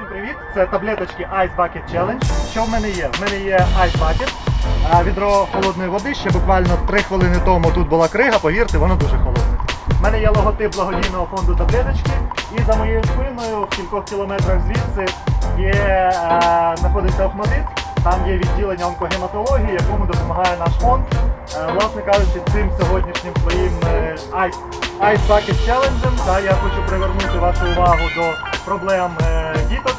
Всім привіт! Це таблеточки Ice Bucket Challenge. Що в мене є? В мене є Ice Bucket, відро холодної води. Ще буквально 3 хвилини тому тут була крига, повірте, воно дуже холодне. У мене є логотип благодійного фонду таблеточки, і за моєю спиною в кількох кілометрах звідси є, знаходиться Охмадит. Там є відділення онкогематології, якому допомагає наш фонд. Е, Власне кажучи, цим сьогоднішнім своїм е, Ice, Ice Bucket Challenge та я хочу привернути вашу увагу до проблем е, діток.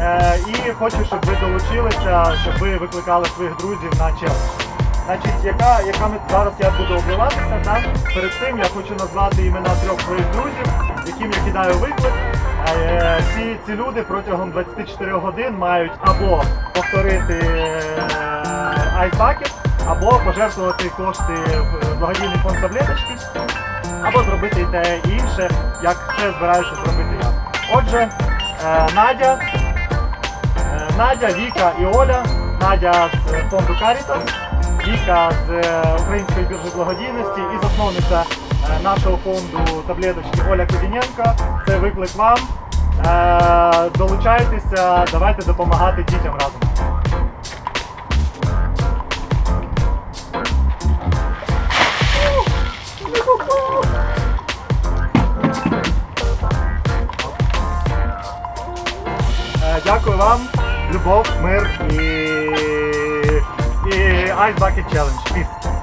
Е, І хочу, щоб ви долучилися, щоб ви викликали своїх друзів на челендж. Значить, яка, яка зараз я буду обливатися, так? Перед цим я хочу назвати імена трьох своїх друзів, яким я кидаю виклик. Е, Ці, ці люди протягом 24 годин мають або повторити е, або пожертвувати кошти в благодійний фонд таблеточки, або зробити те інше, як це збираюся зробити я. Отже, е, Надя, Е, Надя, Віка і Оля. Надя з фонду Caritas, Віка з е, Української біржі благодійності і засновниця нашого фонду таблеточки Оля Кудіненко. Це виклик вам. Долучайтеся, давайте допомагати дітям разом. Дякую вам, любов, мир і, і Ice Bucket Challenge. Peace.